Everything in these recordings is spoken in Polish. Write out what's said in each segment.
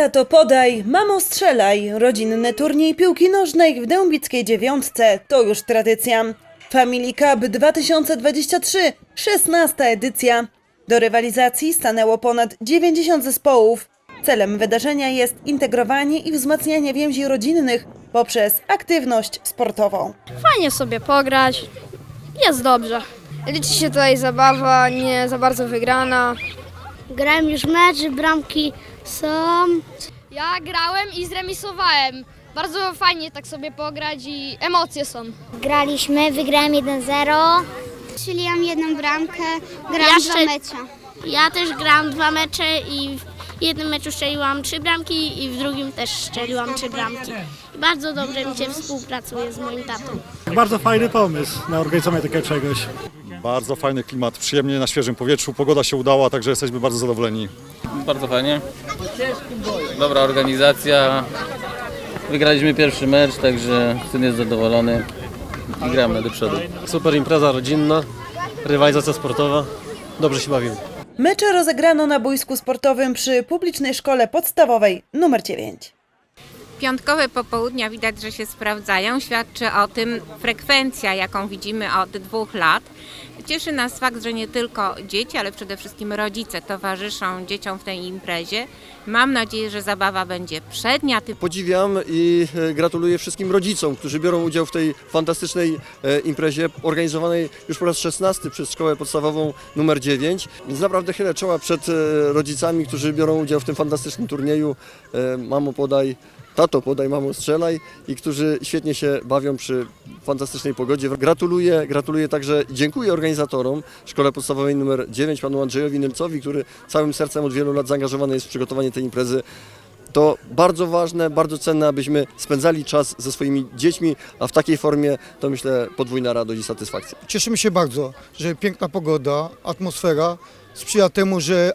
Tato podaj, mamo strzelaj. Rodzinny turniej piłki nożnej w Dębickiej Dziewiątce to już tradycja. Family Cup 2023, 16 edycja. Do rywalizacji stanęło ponad 90 zespołów. Celem wydarzenia jest integrowanie i wzmacnianie więzi rodzinnych poprzez aktywność sportową. Fajnie sobie pograć, jest dobrze. Liczy się tutaj zabawa, nie za bardzo wygrana. Grałem już mecz, bramki są. Ja grałem i zremisowałem. Bardzo fajnie tak sobie pograć i emocje są. Graliśmy, wygrałem 1-0. Strzeliłam jedną bramkę, grałam Ja dwa mecze. Ja też grałam dwa mecze i w jednym meczu strzeliłam trzy bramki i w drugim też strzeliłam trzy bramki. I bardzo dobrze mi się współpracuje z moim tatą. Bardzo fajny pomysł na organizowanie takiego czegoś. Bardzo fajny klimat, przyjemnie na świeżym powietrzu, pogoda się udała, także jesteśmy bardzo zadowoleni. Bardzo fajnie. Dobra organizacja. Wygraliśmy pierwszy mecz, także syn jest zadowolony i gramy do przodu. Super impreza rodzinna, rywalizacja sportowa. Dobrze się bawimy. Mecze rozegrano na boisku sportowym przy publicznej szkole podstawowej numer 9. Piątkowe popołudnia widać, że się sprawdzają. Świadczy o tym frekwencja, jaką widzimy od dwóch lat. Cieszy nas fakt, że nie tylko dzieci, ale przede wszystkim rodzice towarzyszą dzieciom w tej imprezie. Mam nadzieję, że zabawa będzie przednia, Podziwiam i e, gratuluję wszystkim rodzicom, którzy biorą udział w tej fantastycznej e, imprezie organizowanej już po raz 16 przez Szkołę Podstawową numer 9. Więc naprawdę chylę czoła przed e, rodzicami, którzy biorą udział w tym fantastycznym turnieju. Mamo podaj, tato podaj, mamo strzelaj i którzy świetnie się bawią przy fantastycznej pogodzie. Gratuluję, gratuluję także, dziękuję organizatorom Szkole Podstawowej numer 9, panu Andrzejowi Niemcowi, który całym sercem od wielu lat zaangażowany jest w przygotowanie tej imprezy. To bardzo ważne, bardzo cenne, abyśmy spędzali czas ze swoimi dziećmi, a w takiej formie to myślę podwójna radość i satysfakcja. Cieszymy się bardzo, że piękna pogoda, atmosfera sprzyja temu, że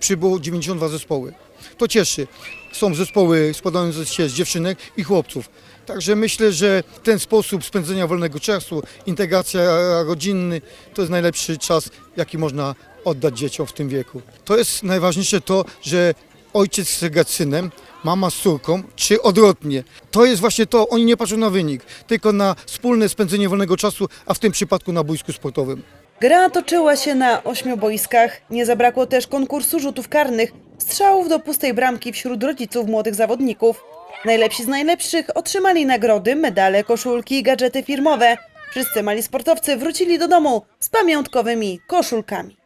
przybyło 92 zespoły. To cieszy. Są zespoły składające się z dziewczynek i chłopców. Także myślę, że ten sposób spędzenia wolnego czasu, integracja rodzinny, to jest najlepszy czas, jaki można oddać dzieciom w tym wieku. To jest najważniejsze to, że ojciec chce synem, mama z córką, czy odwrotnie. To jest właśnie to, oni nie patrzą na wynik, tylko na wspólne spędzenie wolnego czasu, a w tym przypadku na boisku sportowym. Gra toczyła się na ośmiu boiskach. Nie zabrakło też konkursu rzutów karnych, strzałów do pustej bramki wśród rodziców młodych zawodników. Najlepsi z najlepszych otrzymali nagrody, medale, koszulki i gadżety firmowe. Wszyscy mali sportowcy wrócili do domu z pamiątkowymi koszulkami.